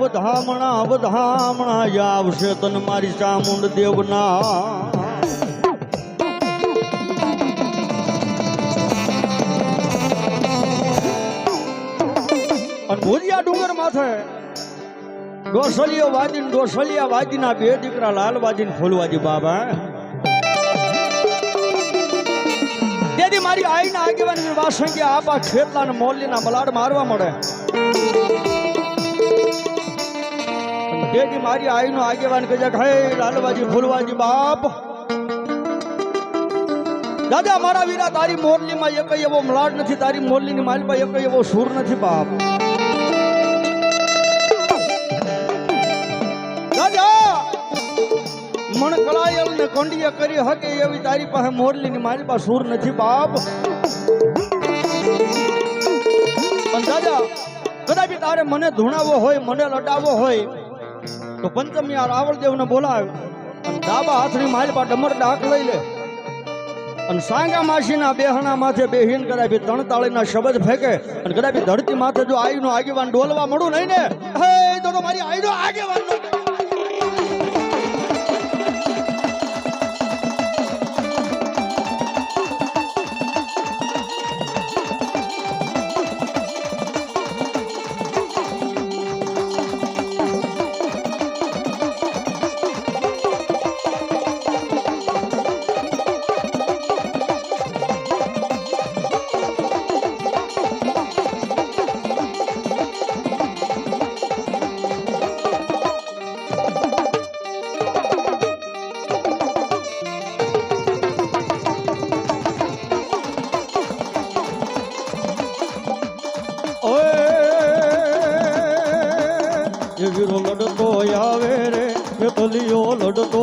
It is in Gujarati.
વધામણા વધામણા આવશે તન મારી ચામુંડ દેવના. અને ડુંગર માથે ડોસલિયો વાજી ડોસલિયા વાજીના બે દીકરા લાલ વાજીને ફૂલવાજી બાબા. તેથી મારી આઈના આગેવાની વાસંગી આપા ખેતલા ને મોરલીના મલાડ મારવા મળે. તેથી મારી આઈનો આગેવાન કહે લાલવાજી ફૂલવાજી બાપ, દાદા, મારા વીરા, તારી મોરલીમાં એક એવો મલાડ નથી, તારી મોરલીની માલમાં એક એવો સૂર નથી, બાપ. દાદા મણ કળાયલ ને કંડિયા કરી હકે એવી તારી પાસે મોરલીની મારી પાસે સૂર નથી, બાપ. પણ દાદા કદાચ તારે મને ધૂણાવો હોય, મને લડાવવો હોય, તો પંચમી આ રાવળદેવને બોલાવ અને ડાબા હાથની મારી પાસે ડમર ડાક લઈ લે. અને સાંગા માસીના બેહણા માથે બેહીન કદાચ ત્રણ તાળીના શબ્દ ફેંકે અને કદાચ ધરતી માથે જો આઈનો આગેવાન ડોલવા મળું નહીં ને? હે તો મારી આઈનો આગેવાન વીરો લડતો આવે રે એ બલિયો લડતો